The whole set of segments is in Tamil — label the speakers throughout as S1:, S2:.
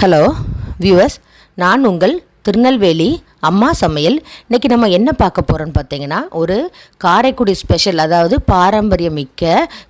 S1: ஹலோ வியூவர்ஸ் நான் உங்கள் திருநெல்வேலி அம்மா சமையல். இன்றைக்கி நம்ம என்ன பார்க்க போகிறோன்னு பார்த்தீங்கன்னா ஒரு காரைக்குடி ஸ்பெஷல் அதாவது பாரம்பரியம் மிக்க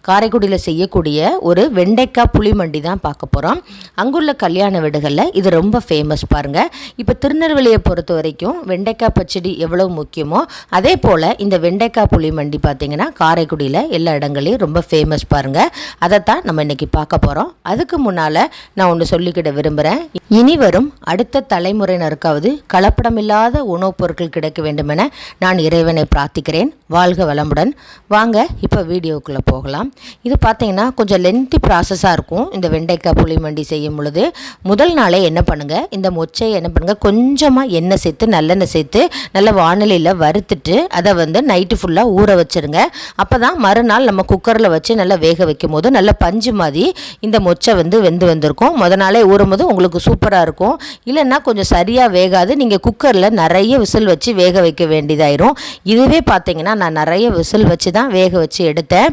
S1: காரைக்குடியில் செய்யக்கூடிய ஒரு வெண்டைக்காய் புளிமண்டி தான் பார்க்க போகிறோம் அங்குள்ள கல்யாண வீடுகளில் இது ரொம்ப ஃபேமஸ் பாருங்கள் இப்போ திருநெல்வேலியை பொறுத்த வரைக்கும் வெண்டைக்காய் பச்சடி எவ்வளோ முக்கியமோ அதே போல் இந்த வெண்டைக்காய் புளிமண்டி பார்த்தீங்கன்னா காரைக்குடியில் எல்லா இடங்களையும் ரொம்ப ஃபேமஸ் பாருங்கள் அதைத்தான் நம்ம இன்றைக்கி பார்க்க போகிறோம் அதுக்கு முன்னால் நான் ஒன்று சொல்லிக்கிட விரும்புகிறேன் இனி வரும் அடுத்த தலைமுறையினருக்காவது கலப்படமில்லா இல்லாத உணவுப் பொருட்கள் கிடைக்க வேண்டுமென நான் இறைவனை பிரார்த்திக்கிறேன். வாழ்க வளமுடன். வாங்க இப்போ வீடியோக்குள்ளே போகலாம். இது பார்த்தீங்கன்னா கொஞ்சம் லென்த்தி ப்ராசஸாக இருக்கும். இந்த வெண்டைக்காய் புளிமண்டி செய்யும் பொழுது முதல் நாளே என்ன பண்ணுங்கள் இந்த மொச்சையை என்ன பண்ணுங்கள் கொஞ்சமாக எண்ணெய் சேர்த்து நல்லெண்ணெய் சேர்த்து நல்ல வானிலையில் வறுத்துட்டு அதை வந்து நைட்டு ஃபுல்லாக ஊற வச்சுருங்க. அப்போ தான் மறுநாள் நம்ம குக்கரில் வச்சு நல்லா வேக வைக்கும் போது நல்ல பஞ்சு மாதிரி இந்த மொச்சை வந்து வெந்து வந்திருக்கும். முத நாளே ஊறும் போது உங்களுக்கு சூப்பராக இருக்கும். இல்லைன்னா கொஞ்சம் சரியாக வேகாது. நீங்கள் குக்கரில் நிறைய விசில் வச்சு வேக வைக்க வேண்டியதாயிரும். இதுவே பார்த்தீங்கன்னா நான் நிறைய விசில் வச்சு தான் வேக வச்சு எடுத்தேன்.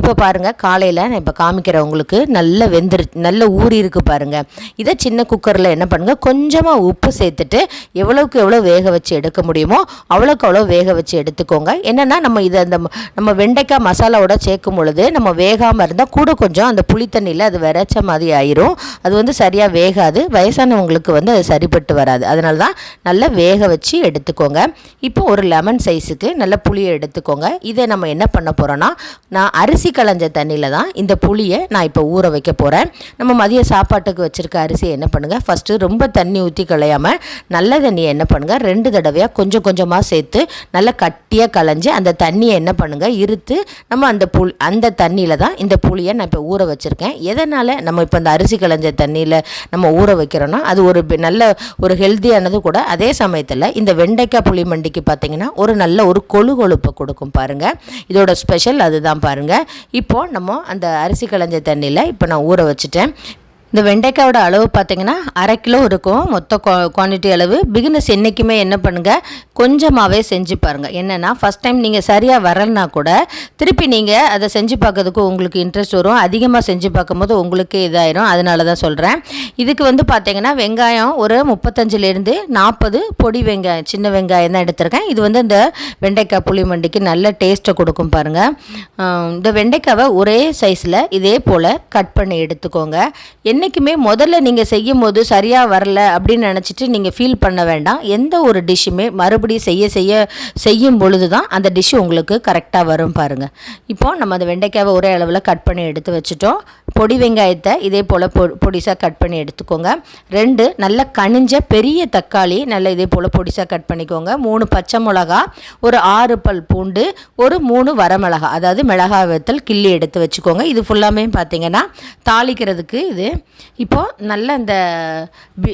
S1: இப்போ பாருங்கள் காலையில் நான் இப்போ காமிக்கிறேன் உங்களுக்கு நல்ல வெந்துரு நல்ல ஊறி இருக்குது பாருங்கள் இதை சின்ன குக்கரில் என்ன பண்ணுங்கள் கொஞ்சமாக உப்பு சேர்த்துட்டு எவ்வளோக்கு எவ்வளோ வேக வச்சு எடுக்க முடியுமோ அவ்வளோக்கு அவ்வளோ வேக வச்சு எடுத்துக்கோங்க. என்னென்னா நம்ம இதை அந்த நம்ம வெண்டைக்காய் மசாலாவோட சேர்க்கும் பொழுது நம்ம வேகாமல் இருந்தால் கூட கொஞ்சம் அந்த புளித்தண்ணியில் அது விரைச்ச மாதிரி ஆயிரும். அது வந்து சரியாக வேகாது. வயசானவங்களுக்கு வந்து அது சரிப்பட்டு வராது. அதனால தான் நல்லா வேக வச்சு எடுத்துக்கோங்க. இப்போ ஒரு லெமன் சைஸுக்கு நல்ல புளியை எடுத்துக்கோங்க. இதை நம்ம என்ன பண்ண போகிறோன்னா நான் அரிசி களைஞ்ச தண்ணியில் தான் இந்த புளியை நான் இப்போ ஊற வைக்க போகிறேன் நம்ம மதிய சாப்பாட்டுக்கு வச்சுருக்க அரிசியை என்ன பண்ணுங்கள் ஃபஸ்ட்டு ரொம்ப தண்ணி ஊற்றி களையாமல் நல்ல தண்ணியை என்ன பண்ணுங்கள் ரெண்டு தடவையாக கொஞ்சம் கொஞ்சமாக சேர்த்து நல்லா கட்டியாக களைஞ்சு அந்த தண்ணியை என்ன பண்ணுங்கள் இருத்து நம்ம அந்த புள் அந்த தண்ணியில் தான் இந்த புளியை நான் இப்போ ஊற வச்சுருக்கேன். எதனால் நம்ம இப்போ இந்த அரிசி களைஞ்ச தண்ணியில் நம்ம ஊற வைக்கிறோன்னா அது ஒரு நல்ல ஒரு ஹெல்த்தியானது கூட. அதே சமயம் சமயத்தில் இந்த வெண்டைக்காய் புளி மண்டிக்கு பார்த்தீங்கன்னா ஒரு நல்ல ஒரு கொழு கொழுப்பை கொடுக்கும் பாருங்கள் இதோட ஸ்பெஷல் அதுதான் பாருங்கள் இப்போது நம்ம அந்த அரிசி களைஞ்ச தண்ணியில் இப்போ நான் ஊற வச்சுட்டேன். இந்த வெண்டைக்காயோட அளவு பார்த்தீங்கன்னா அரை கிலோ இருக்கும். மொத்த குவான்டிட்டி அளவு. பிகினஸ் என்றைக்குமே என்ன பண்ணுங்கள் கொஞ்சமாகவே செஞ்சு பாருங்கள் என்னென்னா ஃபஸ்ட் டைம் நீங்கள் சரியாக வரலனா கூட திருப்பி நீங்கள் அதை செஞ்சு பார்க்கறதுக்கு உங்களுக்கு இன்ட்ரெஸ்ட் வரும். அதிகமாக செஞ்சு பார்க்கும்போது உங்களுக்கே இதாயிரும். அதனால தான் சொல்கிறேன் இதுக்கு வந்து பார்த்தீங்கன்னா வெங்காயம் ஒரு முப்பத்தஞ்சிலேருந்து நாற்பது பொடி வெங்காயம் சின்ன வெங்காயம் தான் எடுத்திருக்கேன். இது வந்து இந்த வெண்டைக்காய் புளி மண்டிக்கு நல்ல டேஸ்ட்டை கொடுக்கும் பாருங்கள் இந்த வெண்டைக்காவை ஒரே சைஸில் இதே போல் கட் பண்ணி எடுத்துக்கோங்க. என்ன என்றைக்குமே முதல்ல நீங்கள் செய்யும் போது சரியாக வரல அப்படின்னு நினச்சிட்டு நீங்கள் ஃபீல் பண்ண வேண்டாம். எந்த ஒரு டிஷ்ஷுமே மறுபடியும் செய்ய செய்ய செய்யும் பொழுது தான் அந்த டிஷ்ஷு உங்களுக்கு கரெக்டாக வரும் பாருங்கள் இப்போ நம்ம அந்த வெண்டைக்காவை ஒரே அளவில் கட் பண்ணி எடுத்து வச்சுட்டோம். பொடி வெங்காயத்தை இதே போல் பொ பொடிசாக கட் பண்ணி எடுத்துக்கோங்க. ரெண்டு நல்ல கனிஞ்ச பெரிய தக்காளி நல்ல இதே போல் பொடிசாக கட் பண்ணிக்கோங்க. மூணு பச்சை மிளகா ஒரு ஆறு பல் பூண்டு ஒரு மூணு வரமிளகா அதாவது மிளகாய் வத்தல் கிள்ளி எடுத்து வச்சுக்கோங்க. இது ஃபுல்லாமே பார்த்திங்கன்னா தாளிக்கிறதுக்கு இது இப்போது நல்ல இந்த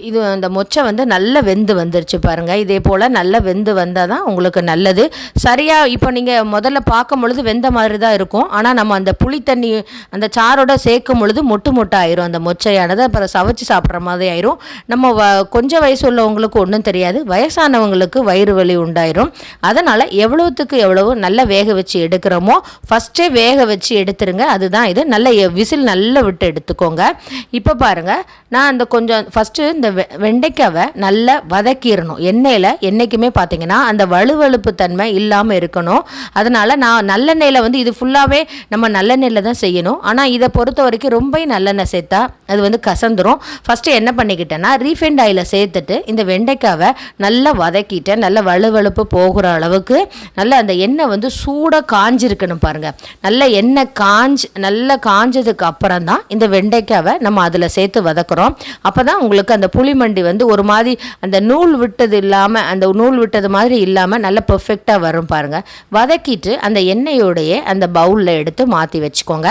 S1: இது அந்த மொச்சை வந்து நல்ல வெந்து வந்துருச்சு பாருங்கள் இதே போல் நல்ல வெந்து வந்தால் தான் உங்களுக்கு நல்லது. சரியாக இப்போ நீங்கள் முதல்ல பார்க்கும் பொழுது வெந்த மாதிரி தான் இருக்கும். ஆனால் நம்ம அந்த புளி தண்ணி அந்த சாரோட சேர்க்கும் பொழுது மொட்டு மொட்டை ஆயிரும் அந்த மொச்சையானது. அப்புறம் சவைச்சு சாப்பிட்ற மாதிரி ஆயிரும். நம்ம வ கொஞ்சம் வயசு உள்ளவங்களுக்கு ஒன்றும் தெரியாது. வயசானவங்களுக்கு வயிறு வலி உண்டாயிரும். அதனால் எவ்வளோத்துக்கு எவ்வளவு நல்லா வேக வச்சு எடுக்கிறோமோ ஃபஸ்ட்டே வேக வச்சு எடுத்துருங்க. அதுதான் இது. நல்ல எ- விசில் நல்லா விட்டு எடுத்துக்கோங்க. இப்போ பாருங்கள் நான் அந்த கொஞ்சம் ஃபஸ்ட்டு இந்த வெ வெண்டைக்காவை நல்லா வதக்கிடணும். எண்ணெயில் என்றைக்குமே பார்த்தீங்கன்னா அந்த வலுவழுப்பு தன்மை இல்லாமல் இருக்கணும். அதனால் நான் நல்லெண்ணெயில் வந்து இது ஃபுல்லாகவே நம்ம நல்லெண்ணெயில் தான் செய்யணும். ஆனால் இதை பொறுத்த வரைக்கும் ரொம்ப நல்லெண்ணெய் சேர்த்தா அது வந்து கசந்துரும். ஃபஸ்ட்டு என்ன பண்ணிக்கிட்டேன்னா ரீஃபைண்ட் ஆயில் சேர்த்துட்டு இந்த வெண்டைக்காவை நல்லா வதக்கிட்டேன் நல்லா வலுவழுப்பு போகிற அளவுக்கு நல்லா அந்த எண்ணெய் வந்து சூடாக காஞ்சிருக்கணும் பாருங்கள் நல்ல எண்ணெய் காஞ்சி நல்லா காஞ்சதுக்கு அப்புறம் தான் இந்த வெண்டைக்காவை நம்ம அதில் சேர்த்து வதக்குறோம். அப்போ தான் உங்களுக்கு அந்த புளிமண்டி வந்து ஒரு மாதிரி அந்த நூல் விட்டது இல்லாமல் அந்த நூல் விட்டது மாதிரி இல்லாமல் நல்லா பெர்ஃபெக்டாக வரும் பாருங்கள் வதக்கிட்டு அந்த எண்ணெயோடையே அந்த பவுலில் எடுத்து மாற்றி வச்சுக்கோங்க.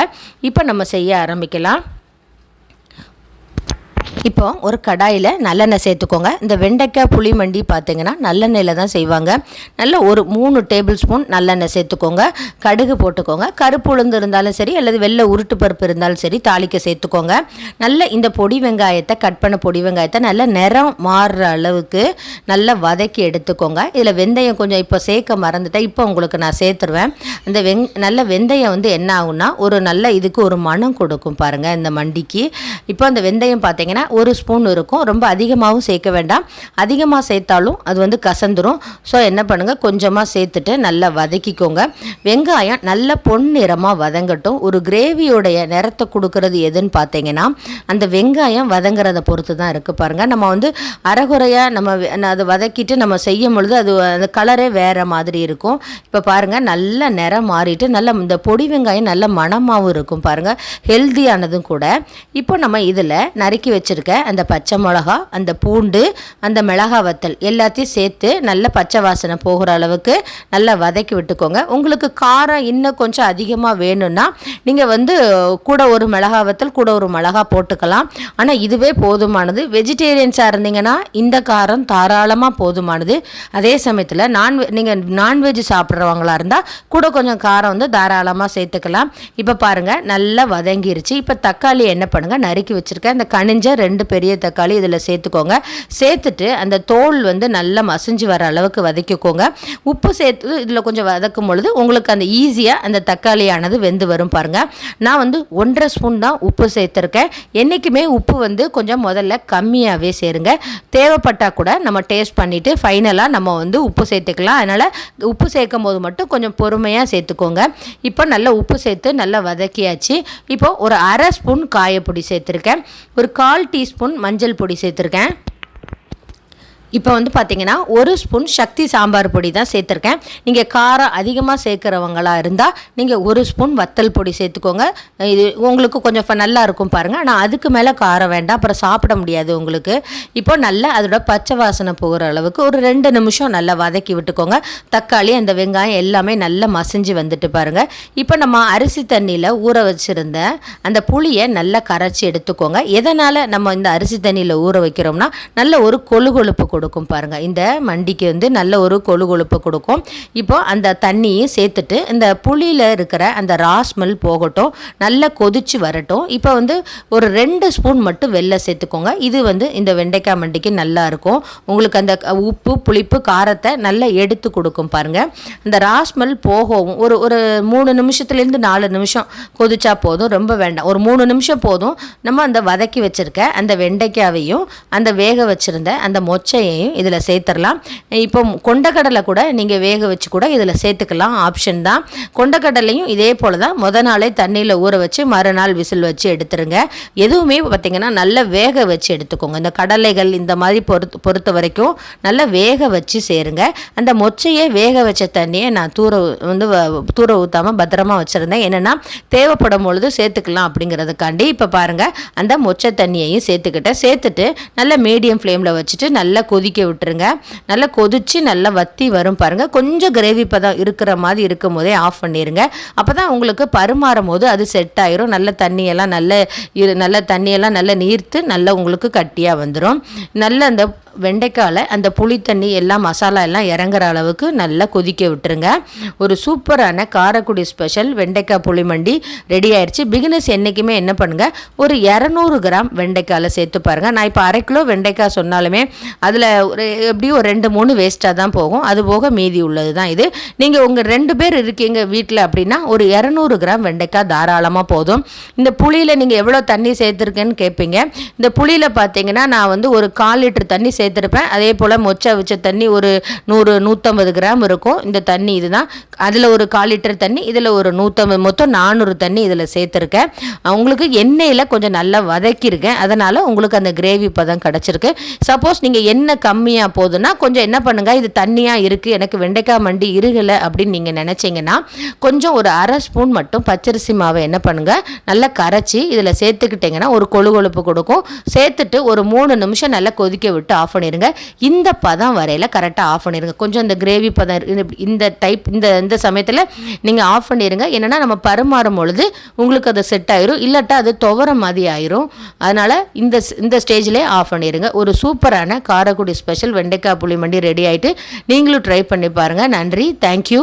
S1: இப்போ நம்ம செய்ய ஆரம்பிக்கலாம். இப்போ ஒரு கடாயில் நல்லெண்ணெய் சேர்த்துக்கோங்க. இந்த வெண்டைக்காய் புளிமண்டி பார்த்தீங்கன்னா நல்லெண்ணெயில் தான் செய்வாங்க. நல்ல ஒரு மூணு டேபிள் ஸ்பூன் நல்லெண்ணெய் சேர்த்துக்கோங்க. கடுகு போட்டுக்கோங்க. கருப்பு உளுந்து இருந்தாலும் சரி அல்லது வெள்ளை உருட்டு பருப்பு இருந்தாலும் சரி தாளிக்க சேர்த்துக்கோங்க. நல்ல இந்த பொடி வெங்காயத்தை கட் பண்ண பொடி வெங்காயத்தை நல்ல நிறம் மாறுற அளவுக்கு நல்லா வதக்கி எடுத்துக்கோங்க. இதில் வெந்தயம் கொஞ்சம் இப்போ சேர்க்க மறந்துட்டேன். இப்போ உங்களுக்கு நான் சேர்த்துருவேன். இந்த வெங் நல்ல வெந்தயம் வந்து என்ன ஆகும்னா ஒரு நல்ல இதுக்கு ஒரு மனம் கொடுக்கும் பாருங்கள் இந்த மண்டிக்கு. இப்போ அந்த வெந்தயம் பார்த்தீங்கன்னா ஒரு ஸ்பூன் இருக்கும். ரொம்ப அதிகமாகவும் சேர்க்க வேண்டாம். அதிகமாக சேர்த்தாலும் அது வந்து கசந்துரும். ஸோ என்ன பண்ணுங்கள் கொஞ்சமாக சேர்த்துட்டு நல்லா வதக்கிக்கோங்க. வெங்காயம் நல்ல பொன்னிறமாக வதங்கட்டும். ஒரு கிரேவியோடைய நிறத்தை கொடுக்கறது எதுன்னு பார்த்தீங்கன்னா அந்த வெங்காயம் வதங்குறத பொறுத்து தான் இருக்குது பாருங்கள் நம்ம வந்து அறகுறையாக நம்ம அதை வதக்கிட்டு நம்ம செய்யும் பொழுது அது அந்த கலரே வேறு மாதிரி இருக்கும். இப்போ பாருங்கள் நல்ல நிறம் மாறிட்டு நல்ல இந்த பொடி வெங்காயம் நல்ல மணமாகவும் இருக்கும் பாருங்கள் ஹெல்த்தியானதும் கூட. இப்போ நம்ம இதில் நறுக்கி வச்சுருக்க அந்த பச்சை மிளகா அந்த பூண்டு அந்த மிளகா வத்தல் எல்லாத்தையும் சேர்த்து நல்ல பச்சை வாசனை போகிற அளவுக்கு நல்லா வதக்கி விட்டுக்கோங்க. உங்களுக்கு காரம் இன்னும் கொஞ்சம் அதிகமாக வேணும்னா நீங்கள் வந்து கூட ஒரு மிளகா வத்தல் கூட ஒரு மிளகா போட்டுக்கலாம். ஆனால் இதுவே போதுமானது. வெஜிடேரியன்ஸாக இருந்தீங்கன்னா இந்த காரம் தாராளமாக போதுமானது. அதே சமயத்தில் நான் நீங்கள் நான்வெஜ் சாப்பிட்றவங்களா இருந்தால் கூட கொஞ்சம் காரம் வந்து தாராளமாக சேர்த்துக்கலாம். இப்போ பாருங்கள் நல்லா வதங்கிருச்சு. இப்போ தக்காளி என்ன பண்ணுங்கள் நறுக்கி வச்சுருக்கேன் இந்த கனிஞ்ச ரெண்டு பெரிய தக்காளி இதில் சேர்த்துக்கோங்க. சேர்த்துட்டு அந்த தோல் வந்து நல்லா மசிஞ்சு வர அளவுக்கு வதக்கிக்கோங்க. உப்பு சேர்த்து இதில் கொஞ்சம் வதக்கும் பொழுது உங்களுக்கு அந்த ஈஸியாக அந்த தக்காளியானது வெந்து வரும் பாருங்கள் நான் வந்து ஒன்றரை ஸ்பூன் தான் உப்பு சேர்த்துருக்கேன். என்றைக்குமே உப்பு வந்து கொஞ்சம் முதல்ல கம்மியாகவே சேருங்க. தேவைப்பட்டால் கூட நம்ம டேஸ்ட் பண்ணிவிட்டு ஃபைனலாக நம்ம வந்து உப்பு சேர்த்துக்கலாம். அதனால் உப்பு சேர்க்கும் போது மட்டும் கொஞ்சம் பொறுமையாக சேர்த்துக்கோங்க. இப்போ நல்லா உப்பு சேர்த்து நல்லா வதக்கியாச்சு. இப்போ ஒரு அரை ஸ்பூன் காயப்பொடி சேர்த்துருக்கேன். ஒரு கால் டீஸ்பூன் மஞ்சள் பொடி சேர்த்துருக்கேன். இப்போ வந்து பார்த்தீங்கன்னா ஒரு ஸ்பூன் சக்தி சாம்பார் பொடி தான் சேர்த்துருக்கேன். நீங்கள் காரம் அதிகமாக சேர்க்குறவங்களாக இருந்தால் நீங்கள் ஒரு ஸ்பூன் வத்தல் பொடி சேர்த்துக்கோங்க. இது உங்களுக்கு கொஞ்சம் நல்லா இருக்கும் பாருங்கள் ஆனால் அதுக்கு மேலே காரம் வேண்டாம். அப்புறம் சாப்பிட முடியாது உங்களுக்கு. இப்போ நல்லா அதோட பச்சை வாசனை போகிற அளவுக்கு ஒரு ரெண்டு நிமிஷம் நல்லா வதக்கி விட்டுக்கோங்க. தக்காளி அந்த வெங்காயம் எல்லாமே நல்லா மசிஞ்சு வந்துட்டு பாருங்கள் இப்போ நம்ம அரிசி தண்ணியில் ஊற வச்சுருந்த அந்த புளியை நல்லா கரைச்சி எடுத்துக்கோங்க. எதனால் நம்ம இந்த அரிசி தண்ணியில் ஊற வைக்கிறோம்னா நல்ல ஒரு கொழு கொழுப்பு கொடுக்கும் பாருங்கள் இந்த மண்டிக்கு வந்து நல்ல ஒரு கொழு கொழுப்பு கொடுக்கும். இப்போ அந்த தண்ணியும் சேர்த்துட்டு இந்த புளியில் இருக்கிற அந்த ராஸ்மெல் போகட்டும் நல்லா கொதிச்சு வரட்டும். இப்போ வந்து ஒரு ரெண்டு ஸ்பூன் மட்டும் வெள்ளை சேர்த்துக்கோங்க. இது வந்து இந்த வெண்டைக்காய் மண்டிக்கு நல்லா இருக்கும். உங்களுக்கு அந்த உப்பு புளிப்பு காரத்தை நல்லா எடுத்து கொடுக்கும் பாருங்கள் அந்த ராஸ்மெல் போகவும் ஒரு ஒரு மூணு நிமிஷத்துலேருந்து நாலு நிமிஷம் கொதிச்சா போதும். ரொம்ப வேண்டாம். ஒரு மூணு நிமிஷம் போதும். நம்ம அந்த வதக்கி வச்சுருக்க அந்த வெண்டைக்காவையும் அந்த வேக வச்சுருந்த அந்த மொச்சையும் கடலையையும் இதில் சேர்த்துடலாம் இப்போ கொண்டக்கடலை கூட நீங்கள் வேக வச்சு கூட இதில் சேர்த்துக்கலாம். ஆப்ஷன் தான். கொண்டக்கடலையும் இதே போல் தான் முத நாளே தண்ணியில் ஊற வச்சு மறுநாள் விசில் வச்சு எடுத்துருங்க. எதுவுமே பார்த்திங்கன்னா நல்லா வேக வச்சு எடுத்துக்கோங்க. இந்த கடலைகள் இந்த மாதிரி பொறுத்து பொறுத்த வரைக்கும் நல்லா வேக வச்சு சேருங்க. அந்த மொச்சையே வேக வச்ச தண்ணியை நான் தூர வந்து தூர ஊற்றாமல் பத்திரமா வச்சுருந்தேன். என்னென்னா தேவைப்படும் பொழுது சேர்த்துக்கலாம் அப்படிங்கிறதுக்காண்டி இப்போ பாருங்கள் அந்த மொச்சை தண்ணியையும் சேர்த்துக்கிட்டேன். சேர்த்துட்டு நல்லா மீடியம் ஃப்ளேமில் வச்சுட்டு நல்லா கொதிக்க விட்டுருங்க. நல்லா கொதித்து நல்லா வத்தி வரும் பாருங்கள் கொஞ்சம் கிரேவி பதம் இருக்கிற மாதிரி இருக்கும் போதே ஆஃப் பண்ணிடுங்க அப்போ தான் உங்களுக்கு பருமாறும் போது அது செட் ஆயிரும். நல்ல தண்ணியெல்லாம் நல்ல இரு நல்ல தண்ணியெல்லாம் நல்லா நீர்த்து நல்லா உங்களுக்கு கட்டியாக வந்துடும் நல்ல அந்த வெண்டைக்காயில் அந்த புளி தண்ணி எல்லாம் மசாலா எல்லாம் இறங்குற அளவுக்கு நல்லா கொதிக்க விட்டுருங்க. ஒரு சூப்பரான காரக்குடி ஸ்பெஷல் வெண்டைக்காய் புளிமண்டி ரெடி ஆயிடுச்சு பிகினஸ் என்றைக்குமே என்ன பண்ணுங்கள் ஒரு இரநூறு கிராம் வெண்டைக்காயில் சேர்த்து பாருங்கள் நான் இப்போ அரை கிலோ வெண்டைக்காய் சொன்னாலுமே அதில் ஒரு எப்படியும் ஒரு ரெண்டு மூணு வேஸ்ட்டாக தான் போகும். அது போக மீதி உள்ளது தான் இது. நீங்கள் உங்கள் ரெண்டு பேர் இருக்கீங்க வீட்டில் அப்படின்னா ஒரு இரநூறு கிராம் வெண்டைக்காய் தாராளமாக போதும். இந்த புளியில் நீங்கள் எவ்வளோ தண்ணி சேர்த்துருக்கேன்னு கேட்பீங்க இந்த புளியில் பார்த்தீங்கன்னா நான் வந்து ஒரு கால் லிட்டர் தண்ணி சேர்த்து சேர்த்துருப்பேன். அதே போல் மொச்சை வச்ச தண்ணி ஒரு நூறு நூற்றம்பது கிராம் இருக்கும். இந்த தண்ணி இதுதான். அதில் ஒரு கால் லிட்டர் தண்ணி இதில் ஒரு நூற்றம்பது மொத்தம் நானூறு தண்ணி இதில் சேர்த்துருக்கேன். உங்களுக்கு எண்ணெயில் கொஞ்சம் நல்லா வதக்கியிருக்கேன் அதனால் உங்களுக்கு அந்த கிரேவி பதம் கிடச்சிருக்கு. சப்போஸ் நீங்கள் எண்ணெய் கம்மியாக போகுதுன்னா கொஞ்சம் என்ன பண்ணுங்கள் இது தண்ணியாக இருக்குது எனக்கு வெண்டைக்காய் மண்டி இருகலை அப்படின்னு நீங்கள் நினச்சிங்கன்னா கொஞ்சம் ஒரு அரை ஸ்பூன் மட்டும் பச்சரிசி மாவை என்ன பண்ணுங்கள் நல்லா கரைச்சி இதில் சேர்த்துக்கிட்டிங்கன்னா ஒரு கொழு கொழுப்பு கொடுக்கும். சேர்த்துட்டு ஒரு மூணு நிமிஷம் நல்லா கொதிக்க விட்டு ஆஃப் பண்ணிடுங்க இந்த பதம் வரையில் கரெக்டாக ஆஃப் பண்ணிடுங்க கொஞ்சம் இந்த கிரேவி பதம் இந்த டைப் இந்த இந்த சமயத்தில் நீங்கள் ஆஃப் பண்ணிடுங்க என்னென்னா நம்ம பரிமாறும் பொழுது உங்களுக்கு அது செட் ஆயிரும். இல்லாட்டா அது துவர மாதிரி ஆயிரும். அதனால் இந்த இந்த ஸ்டேஜ்லேயே ஆஃப் பண்ணிடுங்க ஒரு சூப்பரான காரக்குடி ஸ்பெஷல் வெண்டைக்காய் புளிமண்டி ரெடி ஆகிட்டு நீங்களும் ட்ரை பண்ணி பாருங்கள் நன்றி. தேங்க்யூ